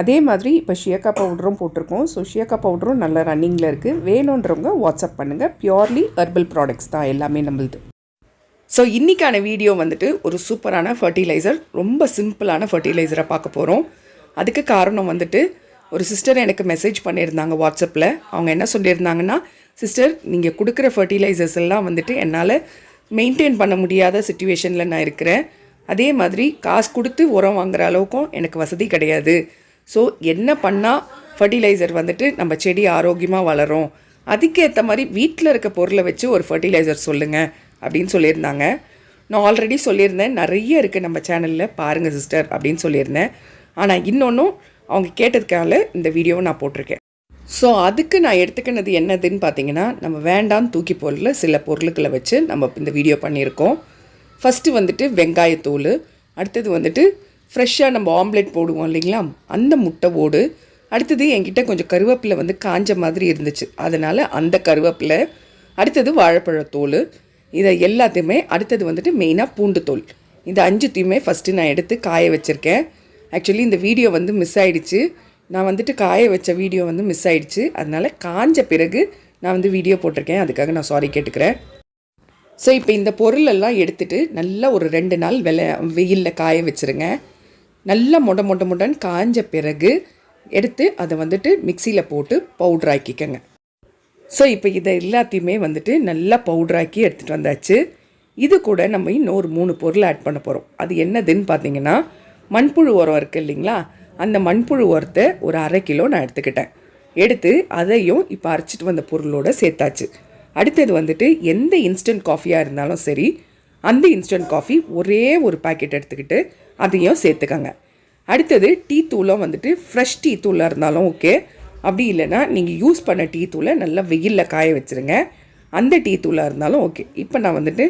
அதே மாதிரி இப்போ ஷியக்கா பவுடரும் போட்டிருக்கோம். ஸோ ஷியக்கா பவுடரும் நல்ல ரன்னிங்கில் இருக்குது வேணுன்றவங்க வாட்ஸ்அப் பண்ணுங்கள் பியோர்லி ஹெர்பல் ப்ராடக்ட்ஸ் தான் எல்லாமே நம்மளுது. ஸோ இன்றைக்கான வீடியோ வந்துட்டு ஒரு சூப்பரான ஃபர்டிலைசர் ரொம்ப சிம்பிளான ஃபர்டிலைசரை பார்க்க போகிறோம் அதுக்கு காரணம் வந்துட்டு ஒரு சிஸ்டர் எனக்கு மெசேஜ் பண்ணியிருந்தாங்க வாட்ஸ்அப்பில் அவங்க என்ன சொல்லியிருந்தாங்கன்னா சிஸ்டர் நீங்கள் கொடுக்குற ஃபர்டிலைசர்ஸ் எல்லாம் வந்துட்டு என்னால் மெயின்டைன் பண்ண முடியாத சுச்சுவேஷனில் நான் இருக்கிறேன். அதே மாதிரி காசு கொடுத்து உரம் வாங்குற அளவுக்கும் எனக்கு வசதி கிடையாது. ஸோ என்ன பண்ணால் ஃபர்டிலைசர் வந்துட்டு நம்ம செடி ஆரோக்கியமாக வளரும். அதுக்கேற்ற மாதிரி வீட்டில் இருக்க பொருளை வச்சு ஒரு ஃபர்டிலைசர் சொல்லுங்கள் அப்படின்னு சொல்லியிருந்தாங்க. நான் ஆல்ரெடி சொல்லியிருந்தேன். நிறைய இருக்குது நம்ம சேனலில் பாருங்கள் சிஸ்டர் அப்படின்னு சொல்லியிருந்தேன். ஆனால் இன்னொன்றும் அவங்க கேட்டதுக்காக இந்த வீடியோவை நான் போட்டிருக்கேன். ஸோ அதுக்கு நான் எடுத்துக்கினது என்னதுன்னு பார்த்தீங்கன்னா நம்ம வேண்டாம் தூக்கி பொருள் சில பொருட்களை வச்சு நம்ம இந்த வீடியோ பண்ணியிருக்கோம். ஃபஸ்ட்டு வந்துட்டு வெங்காயத்தூள் அடுத்தது வந்துட்டு ஃப்ரெஷ்ஷாக நம்ம ஆம்லெட் போடுவோம் இல்லைங்களா? அந்த முட்டை ஓடு. அடுத்தது என்கிட்ட கொஞ்சம் கருவேப்பிலை வந்து காஞ்ச மாதிரி இருந்துச்சு. அதனால் அந்த கருவேப்பிலை அடுத்தது வாழைப்பழத்தோல் இதை எல்லாத்தையுமே அடுத்தது வந்துட்டு மெயினாக பூண்டு தோல். இந்த அஞ்சுத்தையுமே ஃபஸ்ட்டு நான் எடுத்து காய வச்சுருக்கேன். ஆக்சுவலி இந்த வீடியோ வந்து மிஸ் ஆகிடுச்சு நான் வந்துட்டு காய வச்ச வீடியோ வந்து மிஸ் ஆயிடுச்சு. அதனால் காஞ்ச பிறகு நான் வந்து வீடியோ போட்டிருக்கேன். அதுக்காக நான் சாரி கேட்டுக்கிறேன். ஸோ இப்போ இந்த பொருளெல்லாம் எடுத்துகிட்டு நல்லா ஒரு ரெண்டு நாள் வெலை வெயிலில் காய வச்சுருங்க. நல்லா மொட மொட மொடன்னு காஞ்ச பிறகு எடுத்து அதை வந்துட்டு மிக்சியில் போட்டு பவுட்ரு ஆக்கிக்கங்க. ஸோ இப்போ இதை எல்லாத்தையுமே வந்துட்டு நல்லா பவுட்ராக்கி எடுத்துகிட்டு வந்தாச்சு. இது கூட நம்ம இன்னொரு மூணு பொருள் ஆட் பண்ண போகிறோம் அது என்னதுன்னு பார்த்தீங்கன்னா மண்புழு உரம் இருக்குது இல்லைங்களா? அந்த மண்புழு உரத்தை ஒரு அரை கிலோ நான் எடுத்துக்கிட்டேன். எடுத்து அதையும் இப்போ அரைச்சிட்டு வந்த பொருளோடு சேர்த்தாச்சு. அடுத்தது வந்துட்டு எந்த இன்ஸ்டன்ட் காஃபியாக இருந்தாலும் சரி அந்த இன்ஸ்டன்ட் காஃபி ஒரே ஒரு பாக்கெட் எடுத்துக்கிட்டு அதையும் சேர்த்துக்கங்க. அடுத்தது டீ தூளும் வந்துட்டு ஃப்ரெஷ் டீ தூளாக இருந்தாலும் ஓகே அப்படி இல்லைன்னா நீங்கள் யூஸ் பண்ண டீ தூளை நல்லா வெயிலில் காய வச்சுருங்க. அந்த டீ தூளாக இருந்தாலும் ஓகே இப்போ நான் வந்துட்டு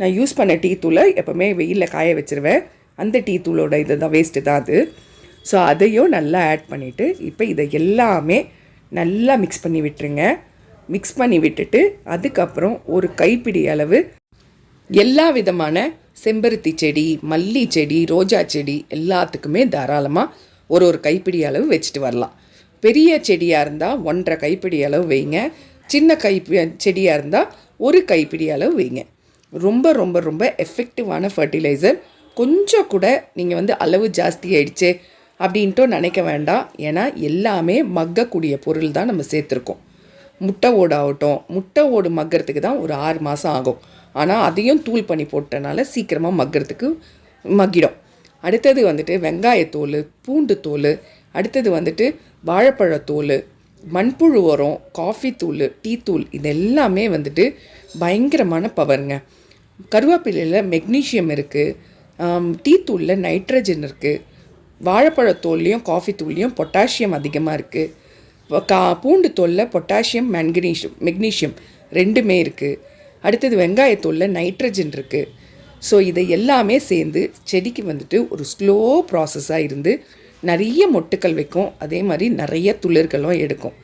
நான் யூஸ் பண்ண டீ தூளை எப்போவுமே வெயிலில் காய வச்சுருவேன். அந்த டீ தூளோட இது தான் வேஸ்ட்டு தான் அது. ஸோ அதையும் நல்லா ஆட் பண்ணிவிட்டு இப்போ இதை எல்லாமே நல்லா மிக்ஸ் பண்ணி விட்டுருங்க. மிக்ஸ் பண்ணி விட்டுட்டு அதுக்கப்புறம் ஒரு கைப்பிடி அளவு எல்லா விதமான செம்பருத்தி செடி மல்லி செடி ரோஜா செடி எல்லாத்துக்குமே தாராளமாக ஒரு ஒரு கைப்பிடி அளவு வச்சுட்டு வரலாம். பெரிய செடியாக இருந்தால் ஒன்றரை கைப்பிடி அளவு வைங்க. சின்ன கைப்பி செடியாக இருந்தால் ஒரு கைப்பிடி அளவு வைங்க. ரொம்ப ரொம்ப ரொம்ப எஃபெக்டிவான ஃபர்டிலைசர் கொஞ்சம் கூட நீங்கள் வந்து அளவு ஜாஸ்தி ஆயிடுச்சு அப்படின்ட்டு நினைக்க வேண்டாம். ஏன்னா எல்லாமே மக்கக்கூடிய பொருள் தான் நம்ம சேர்த்துருக்கோம். முட்டை ஓடு ஆகட்டும். முட்டை ஓடு மக்கிறதுக்கு தான் ஒரு ஆறு மாதம் ஆகும். ஆனால் அதையும் தூள் பண்ணி போட்டனால சீக்கிரமாக மக்கிறதுக்கு மக்கிடும். அடுத்தது வந்துட்டு வெங்காயத்தோல் பூண்டு தோல் அடுத்தது வந்துட்டு வாழைப்பழத்தோல் மண்புழு உரம் காஃபி தூள் டீ தூள் இது எல்லாமே வந்துட்டு பயங்கரமான பவருங்க கருவேப்பிலையில் மெக்னீஷியம் இருக்குது டீ தூளில் நைட்ரஜன் இருக்குது வாழைப்பழத்தோல்லையும் காஃபி தூள்லையும் பொட்டாசியம் அதிகமாக இருக்குது கா பூண்டு தோலில் பொட்டாசியம் மேங்கனீஷியம் மெக்னீஷியம் ரெண்டுமே இருக்குது அடுத்தது வெங்காயத்தூளில் நைட்ரஜன் இருக்குது ஸோ இதை எல்லாமே சேர்ந்து செடிக்கு வந்துட்டு ஒரு ஸ்லோ ப்ராசஸாக இருந்து நிறைய மொட்டுக்கள் வைக்கும். அதே மாதிரி நிறைய துளிர்களும் எடுக்கும்.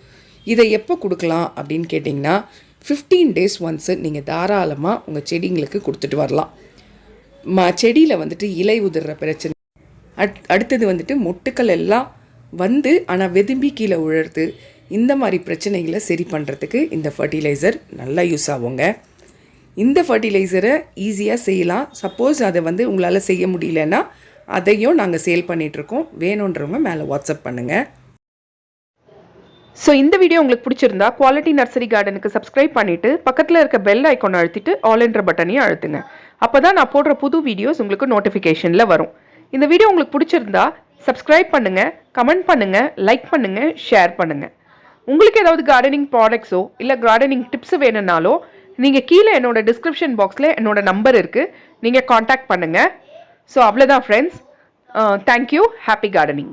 இதை எப்போ கொடுக்கலாம் அப்படின்னு கேட்டிங்கன்னா ஃபிஃப்டீன் டேஸ் ஒன்ஸு நீங்கள் தாராளமாக உங்கள் செடிங்களுக்கு கொடுத்துட்டு வரலாம். ம செடியில் வந்துட்டு இலை உதிர்ற பிரச்சனை. அட் அடுத்தது வந்துட்டு மொட்டுக்கள் எல்லாம் வந்து ஆனால் வெதும்பி கீழே உழறது இந்த மாதிரி பிரச்சனைகளை சரி பண்ணுறதுக்கு இந்த ஃபர்டிலைசர் நல்லா யூஸ் ஆகுங்க. இந்த ஃபர்டிலைசரை ஈஸியாக செய்யலாம். சப்போஸ் அதை வந்து உங்களால் செய்ய முடியலன்னா அதையும் நாங்கள் சேல் பண்ணிகிட்ருக்கோம் வேணுன்றவங்க மேலே வாட்ஸ்அப் பண்ணுங்கள் ஸோ இந்த வீடியோ உங்களுக்கு பிடிச்சிருந்தா குவாலிட்டி நர்சரி கார்டனுக்கு சப்ஸ்கிரைப் பண்ணிட்டு பக்கத்தில் இருக்க பெல் ஐக்கான் அழுத்திட்டு ஆல் என்ற பட்டனையும் அழுத்துங்க. அப்போ தான் நான் போடுற புது வீடியோஸ் உங்களுக்கு நோட்டிஃபிகேஷனில் வரும். இந்த வீடியோ உங்களுக்கு பிடிச்சிருந்தா சப்ஸ்கிரைப் பண்ணுங்கள் கமெண்ட் பண்ணுங்கள் லைக் பண்ணுங்கள் ஷேர் பண்ணுங்கள் உங்களுக்கு ஏதாவது கார்டனிங் ப்ராடக்ட்ஸோ இல்லை கார்டனிங் டிப்ஸ் வேணும்னாலோ நீங்கள் கீழே என்னோட டிஸ்கிரிப்ஷன் பாக்ஸில் என்னோட நம்பர் இருக்குது நீங்கள் காண்டாக்ட் பண்ணுங்கள் ஸோ அவ்வளோதான் ஃப்ரெண்ட்ஸ் தேங்க்யூ ஹாப்பி கார்டனிங்